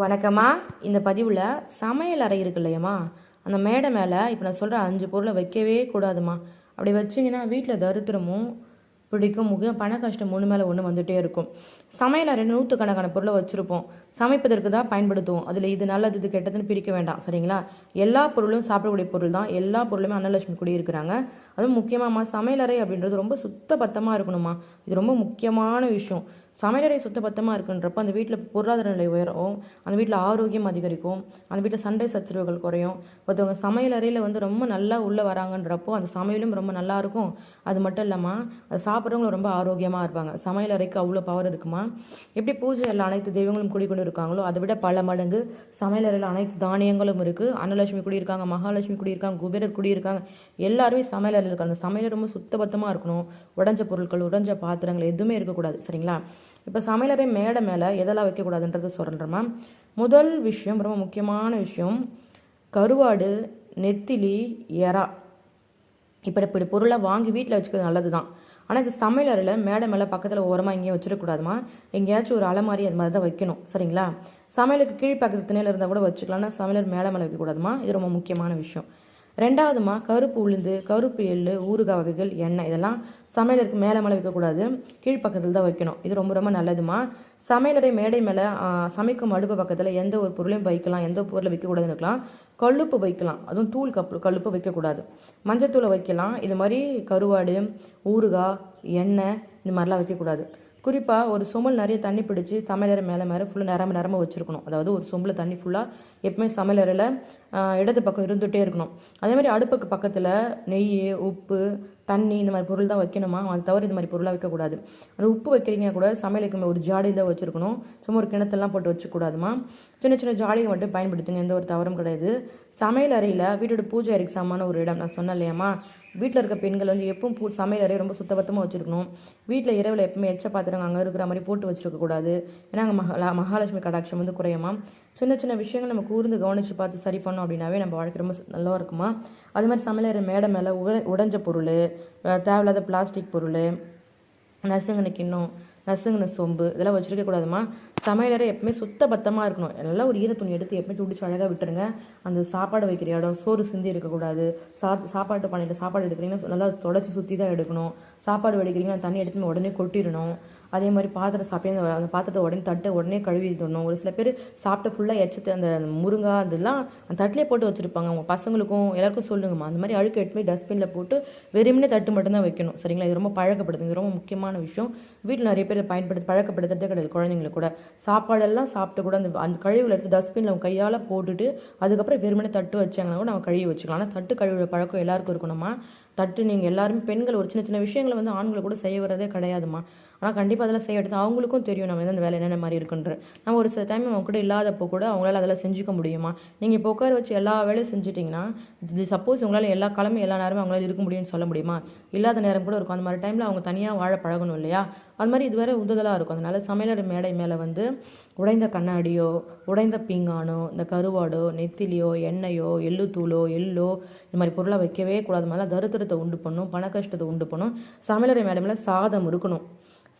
வணக்கம்மா. இந்த பதிவில் சமையல் அறை இருக்கு இல்லையம்மா. அந்த மேடை மேலே இப்போ நான் சொல்கிற அஞ்சு பொருளை வைக்கவே கூடாதும்மா. அப்படி வச்சிங்கன்னா வீட்டில் தரித்திரமும் பிடிக்கும் முக்கியம் பண கஷ்டம் ஒன்று மேலே ஒன்று வந்துகிட்டே இருக்கும். சமையல் அறை நூற்றுக்கணக்கான பொருளை வச்சுருப்போம். சமைப்பதற்கு தான் பயன்படுத்துவோம். அதில் இது நல்லது இது கெட்டதுன்னு பிரிக்க வேண்டாம். சரிங்களா? எல்லா பொருளும் சாப்பிடக்கூடிய பொருள் தான். எல்லா பொருளுமே அன்னலட்சுமி கூட இருக்கிறாங்க அதுவும் முக்கியமாம்மா சமையலறை அப்படின்றது ரொம்ப சுத்த பத்தமாக இருக்கணுமா இது ரொம்ப முக்கியமான விஷயம். சமையலறை சுத்தபத்தமாக இருக்குன்றப்ப அந்த வீட்டில் பொருளாதார நிலை உயரும். அந்த வீட்டில் ஆரோக்கியம் அதிகரிக்கும். அந்த வீட்டில் சண்டை சச்சரவுகள் குறையும். ஒருத்தவங்க சமையலறையில் வந்து ரொம்ப நல்லா உள்ளே வராங்கன்றப்போ அந்த சமையலும் ரொம்ப நல்லா இருக்கும். அது மட்டும் இல்லாமல் அது சாப்பிட்றவங்களும் ரொம்ப ஆரோக்கியமாக இருப்பாங்க. சமையலறைக்கு அவ்வளோ பவர் இருக்குமா? எப்படி பூஜை எல்லாம் அனைத்து தெய்வங்களும் குடிக்கொண்டு இருக்காங்களோ அதை விட பல மடங்கு சமையலறையில் அனைத்து தானியங்களும் இருக்குது அன்னலட்சுமி குடியிருக்காங்க மகாலட்சுமி குடியிருக்காங்க குபேரர் குடியிருக்காங்க. எல்லாருமே சமையலறையில் இருக்காங்க அந்த சமையல் ரொம்ப சுத்தபத்தமாக இருக்கணும். உடஞ்ச பொருட்கள் உடஞ்ச பாத்திரங்கள் எதுவுமே இருக்கக்கூடாது சரிங்களா? இப்போ சமையலறை மேடை மேலே எதெல்லாம் வைக்கக்கூடாதுன்றது சொல்கிறேம்மா முதல் விஷயம் ரொம்ப முக்கியமான விஷயம் கருவாடு நெத்திலி எறா. இப்படி இப்படி பொருளை வாங்கி வீட்டில் வச்சுக்கிறது நல்லது தான் ஆனால் இது சமையலறையில் மேடை மேலே பக்கத்தில் ஓரமாக எங்கேயும் வச்சிடக்கூடாதுமா? எங்கேயாச்சும் ஒரு அலமாரி அது மாதிரி தான் வைக்கணும். சரிங்களா? சமையலுக்கு கீழ்ப்பக்கத்து திணையில் இருந்தால் கூட வச்சுக்கலாம்னா சமையலர் மேடை மேலே வைக்கக்கூடாதுமா? இது ரொம்ப முக்கியமான விஷயம். ரெண்டாவதுமா கருப்பு உளுந்து கருப்பு எள்ளு ஊறுகாய் வகைகள் எண்ணெய் இதெல்லாம் சமையலருக்கு மேலே மேலே வைக்கக்கூடாது. கீழ்ப்பக்கத்தில் தான் வைக்கணும். இது ரொம்ப ரொம்ப நல்லதுமா? சமையலறை மேடை மேலே சமைக்கும் அடுப்பு பக்கத்தில் எந்த ஒரு பொருளையும் வைக்கலாம் எந்த பொருளை வைக்கக்கூடாதுன்னு இருக்கலாம். கழுப்பு வைக்கலாம். அதுவும் தூள் கப்பு கழுப்பு வைக்கக்கூடாது. மஞ்சத்தூளை வைக்கலாம். இது மாதிரி கருவாடு ஊறுகாய் எண்ணெய் இந்த மாதிரிலாம் வைக்கக்கூடாது. குறிப்பாக ஒரு சொம்பல் நிறைய தண்ணி பிடிச்சி சமையலறை மேலே மேலே ஃபுல்லாக நிரம்ப நிரம்ப வச்சுருக்கணும். அதாவது ஒரு சொம்பில் தண்ணி ஃபுல்லாக எப்பவுமே சமையலறையில் இடது பக்கம் இருந்துகிட்டே இருக்கணும். அதே மாதிரி அடுப்புக்கு பக்கத்தில் நெய் உப்பு தண்ணி இந்த மாதிரி பொருள் தான் வைக்கணுமா? அது தவிர இந்த மாதிரி பொருளாக வைக்கக்கூடாது. அந்த உப்பு வைக்கிறீங்க கூட சமையலுக்கு ஒரு ஜாடியில் வச்சுருக்கணும். சும்மா ஒரு கிணத்தெல்லாம் போட்டு வச்சுக்கூடாதுமா. சின்ன சின்ன ஜாடியை மட்டும் பயன்படுத்துங்க. எந்த ஒரு தவறும் கிடையாது. சமையல் அறையில் வீட்டோட பூஜை அறைக்கு சமமான ஒரு இடம். நான் சொன்னேன் இல்லையாம்மா? வீட்டில் இருக்க பெண்கள் வந்து எப்பவும் பூ சமையல் அறையை ரொம்ப சுத்தபத்தமாக வச்சுருக்கணும். வீட்டில் இரவில் எப்பவுமே எச்ச பாத்திரங்க அங்கே இருக்கிற மாதிரி போட்டு வச்சுருக்கக்கூடாது. ஏன்னா அங்கே மகா மகாலட்சுமி கடாட்சம் வந்து குறையுமா? சின்ன சின்ன விஷயங்கள் நம்ம கூர்ந்து கவனித்து பார்த்து சரி பண்ணோம் அப்படின்னாவே நம்ம வாழ்க்கை ரொம்ப நல்லா இருக்குமா? அது மாதிரி சமையலறை மேடை மேலே உட உடஞ்ச பொருள் தேவையில்லாத பிளாஸ்டிக் பொருள் நசுங்கின கிண்ணம் நசுங்கின சொம்பு இதெல்லாம் வச்சுருக்க கூடாதுமா? சமையலறை எப்பவுமே சுத்த பத்தமாக இருக்கணும். நல்லா ஒரு ஈர துணி எடுத்து எப்பவுமே துடிச்சு அழகாக விட்டுருங்க. அந்த சாப்பாடு வைக்கிற இடம் சோறு சிந்தி இருக்கக்கூடாது சா சாப்பாட்டு பானையில் சாப்பாடு எடுக்கிறீங்கன்னா நல்லா தொடச்சி சுற்றி தான் எடுக்கணும். சாப்பாடு வடிக்கிறீங்கன்னா தண்ணி எடுத்து உடனே கொட்டிடணும். அதே மாதிரி பாத்திரம் சாப்பிட்டு அந்த பாத்திரத்தை உடனே தட்டை உடனே கழுவி தரணும். ஒரு சில பேர் சாப்பிட்ட ஃபுல்லாக எச்சத்தை அந்த முருங்கா அதெல்லாம் அந்த தட்டிலே போட்டு வச்சுருப்பாங்க. அவங்க பசங்களுக்கும் எல்லாருக்கும் சொல்லுங்கம்மா. அந்த மாதிரி அழுக்கு எடுத்து போய் டஸ்ட்பினில் போட்டு வெறுமனே தட்டு மட்டும்தான் வைக்கணும். சரிங்களா? இது ரொம்ப பழக்கப்படுது இது ரொம்ப முக்கியமான விஷயம். வீட்டில் நிறைய பேர் பயன்படுத்தி பழக்கப்படுத்துறதே கிடையாது குழந்தைங்களுக்கு கூட. சாப்பாடெல்லாம் சாப்பிட்டு கூட அந்த அந்த கழிவுல எடுத்து டஸ்ட்பினில் அவங்க கையால் போட்டுட்டு அதுக்கப்புறம் வெறுமனே தட்டு வச்சாங்கன்னா கூட நம்ம கழுவி வச்சுக்கலாம். ஆனால் தட்டு கழுவுற பழக்கம் எல்லாருக்கும் இருக்கணுமா தட்டு நீங்கள் எல்லாருமே பெண்கள் ஒரு சின்ன சின்ன விஷயங்களை வந்து ஆண்களை கூட செய்ய வரதே கிடையாதுமா ஆனால் கண்டிப்பாக அதெல்லாம் செய்ய எடுத்து அவங்களுக்கும் தெரியும் நம்ம அந்த வேலை என்னென்ன மாதிரி இருக்குன்ற. நம்ம ஒரு சில டைம் அவங்க கூட இல்லாதப்போ கூட அவங்களால அதெல்லாம் செஞ்சுக்க முடியுமா? நீங்கள் இப்போ உட்கார வச்சு எல்லா வேலையும் செஞ்சுட்டிங்கன்னா சப்போஸ் உங்களால் எல்லா கிழமையும் எல்லா நேரமும் அவங்களால இருக்க முடியும்னு சொல்ல முடியுமா? இல்லாத நேரம் கூட இருக்கும். அந்த மாதிரி டைமில் அவங்க தனியாக வாழ பழகணும் இல்லையா? அது மாதிரி இதுவரை உந்துதலாக இருக்கும். அதனால் சமையலர் மேடை மேலே வந்து உடைந்த கண்ணாடியோ உடைந்த பீங்கானோ இந்த கருவாடோ நெத்திலியோ எண்ணெயோ எள்ளுத்தூளோ எள்ளோ இந்த மாதிரி பொருளை வைக்கவே கூடாது. மாதிரி தருத்திரத்தை உண்டு பண்ணும் பண கஷ்டத்தை உண்டு பண்ணும். சமையலறை மேடை மேலே சாதம் இருக்கணும்.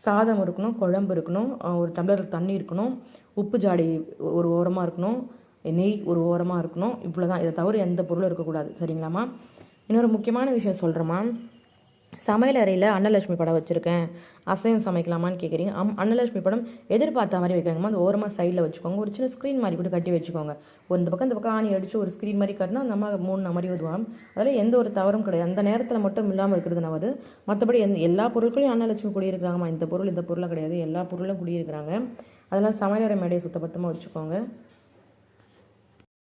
சாதம் இருக்கணும் குழம்பு இருக்கணும் ஒரு டம்ளர் தண்ணி இருக்கணும் உப்பு ஜாடி ஒரு ஓரமாக இருக்கணும் நெய் ஒரு ஓரமாக இருக்கணும் இவ்வளோ தான் இதை தவிர எந்த பொருளும் இருக்கக்கூடாது. சரிங்களாம்மா? இன்னொரு முக்கியமான விஷயம் சொல்கிறேம்மா சமையல் அறையில் அன்னலட்சுமி படம் வச்சுருக்கேன். அசைவம் சமைக்கலாமான்னு கேட்குறீங்க அம் அன்னலட்சுமி படம் எதிர்பார்த்த மாதிரி வைக்காங்கம்மா அந்த ஓரமாக சைடில் வச்சுக்கோங்க. ஒரு சின்ன ஸ்க்ரீன் மாதிரி கூட கட்டி வச்சுக்கோங்க. ஒரு இந்த பக்கம் இந்த பக்கம் ஆணி அடித்து ஒரு ஸ்க்ரீன் மாதிரி கட்டினா அந்த அம்மா மூணு மாதிரி வருவாங்க அதில் எந்த ஒரு தவறும் கிடையாது. அந்த நேரத்தில் மட்டும் இல்லாமல் இருக்கிறது நான் மற்றபடி எந்த எல்லா பொருட்களையும் அன்னலட்சுமி குடியிருக்கிறாங்கம்மா. இந்த பொருள் இந்த பொருளாக கிடையாது. எல்லா பொருளும் குடியிருக்கிறாங்க. அதெல்லாம் சமையலறை மேடையை சுத்தபத்தமாக வச்சுக்கோங்க.